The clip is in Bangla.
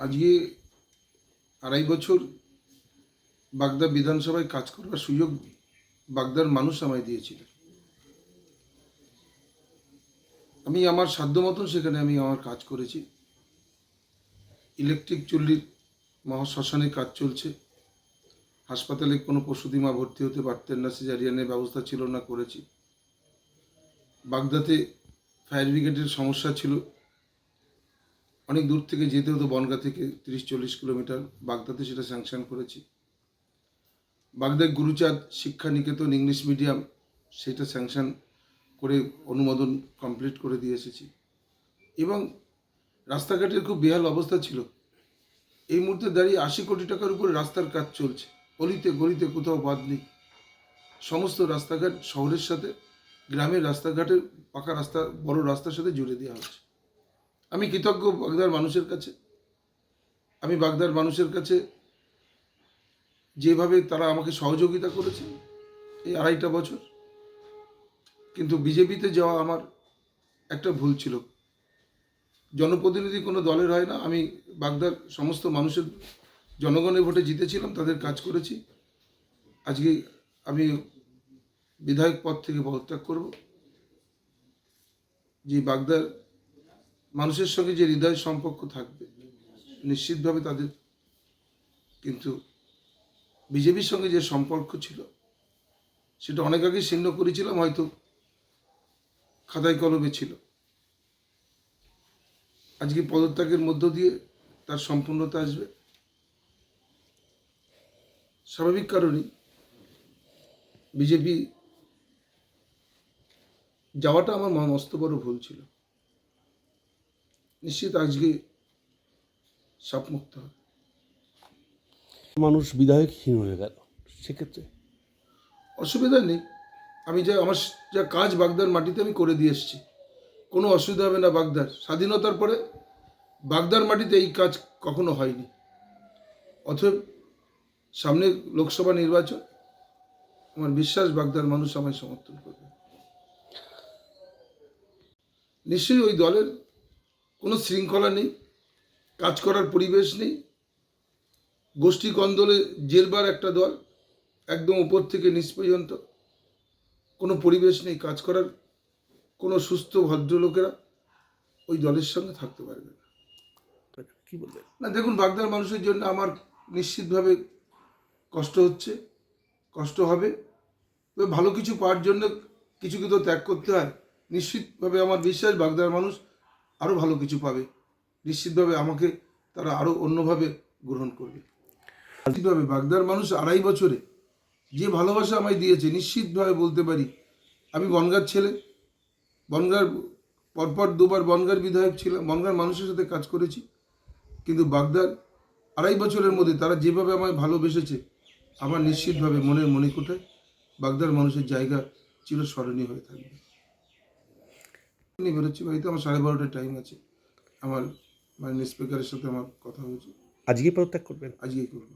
আজকে আড়াই বছর বাগদা বিধানসভায় কাজ করবার সুযোগ বাগদার মানুষ আমায় দিয়েছিল। আমি আমার সাধ্য মতন সেখানে আমি আমার কাজ করেছি। ইলেকট্রিক চুল্লির মহাশ্মশানে কাজ চলছে। হাসপাতালে কোনো পশুদিমা ভর্তি হতে পারতেন না, সিজারিয়ানের ব্যবস্থা ছিল না, করেছি। বাগদাতে ফায়ার ব্রিগেডের সমস্যা ছিল। অনেক দূর থেকে যেতে হতো বনগা থেকে তিরিশ, চল্লিশ কিলোমিটার। বাগদাতে সেটা স্যাংশন করেছি। বাগদায় গুরুচাঁদ শিক্ষা নিকেতন ইংলিশ মিডিয়াম, সেটা স্যাংশন করে অনুমোদন কমপ্লিট করে দিয়ে এসেছি। এবং রাস্তাঘাটের খুব বেহাল অবস্থা ছিল। এই মুহূর্তে দাঁড়িয়ে আশি কোটি টাকার উপরে রাস্তার কাজ চলছে। অলিতে গলিতে কোথাও বাদ নেই। সমস্ত রাস্তাঘাট শহরের সাথে, গ্রামের রাস্তাঘাটের পাকা রাস্তা, বড় রাস্তার সাথে জুড়ে দেওয়া হচ্ছে। আমি কৃতজ্ঞ বাগদার মানুষের কাছে। আমি বাগদার মানুষের কাছে যেভাবে তারা আমাকে সহযোগিতা করেছে এই আড়াইটা বছর, কিন্তু বিজেপিতে যাওয়া আমার একটা ভুল ছিল। জনপ্রতিনিধি কোনো দলের হয় না, আমি বাগদার সমস্ত মানুষের জনগণের ভোটে জিতেছিলাম, তাদের কাজ করেছি। আজকে আমি বিধায়ক পদ থেকে পদত্যাগ করব। যে বাগদার মানুষের সঙ্গে যে হৃদয় সম্পর্ক থাকবে, নিশ্চিতভাবে তাদের কিন্তু বিজেপির সঙ্গে যে সম্পর্ক ছিল, সেটা অনেক আগে ছিন্ন করেছিলাম, হয়তো খাতায় কলমে ছিল। আজকে পদত্যাগের মধ্য দিয়ে তার সম্পূর্ণতা আসবে। স্বাভাবিক কারণেই বিজেপি যাওয়াটা আমার মস্ত বড় ভুল ছিল। নিশ্চিত আজকে সাপমুক্ত হবে। মানুষ বিধায়কহীন হয়ে গেল সেক্ষেত্রে? অসুবিধা নেই। আমি যা আমার যা কাজ বাগদার মাটিতে আমি করে দিয়ে এসেছি। কোনো অসুবিধা হবে না বাগদার। স্বাধীনতার পরে বাগদার মাটিতে এই কাজ কখনো হয়নি। অতএব সামনে লোকসভা নির্বাচন আমার বিশ্বাস বাগদার মানুষ আমায় সমর্থন করবে। নিশ্চয়ই ওই দলের কোনো শৃঙ্খলা নেই কাজ করার পরিবেশ নেই। গোষ্ঠী কন্দলে জেরবার একটা দল একদম উপর থেকে নিচ পর্যন্ত। কোনো পরিবেশ নেই কাজ করার কোনো সুস্থ ভদ্রলোকেরা ওই দলের সঙ্গে থাকতে পারবে না। কি বলবেন? না দেখুন বাগদার মানুষের জন্য আমার নিশ্চিতভাবে কষ্ট হচ্ছে কষ্ট হবে। তবে ভালো কিছু পাওয়ার জন্য কিছু কিছু ত্যাগ করতে হয়। নিশ্চিতভাবে আমার বিশ্বাস বাগদার মানুষ আরও ভালো কিছু পাবে। নিশ্চিতভাবে আমাকে তারা আরও অন্যভাবে গ্রহণ করবে। নিশ্চিতভাবে বাগদার মানুষ আড়াই বছরে যে ভালোবাসা আমায় দিয়েছে, নিশ্চিতভাবে বলতে পারি, আমি বনগার ছেলে। বনগার পরপর দুবার বনগার বিধায়ক ছিলাম, বনগার মানুষের সাথে কাজ করেছি। কিন্তু বাগদার আড়াই বছরের মধ্যে তারা যেভাবে আমায় ভালোবেসেছে, আমার নিশ্চিতভাবে মনের মণিকোঠায় বাগদার মানুষের জায়গা চিরস্মরণীয় হয়ে থাকবে। আমি বেরোচ্ছি তো আমার সাড়ে বারোটার টাইম আছে। আমার মানে স্পিকারের সাথে আমার কথা হয়েছে। আজকে পদত্যাগ করবেন? আজকেই করব।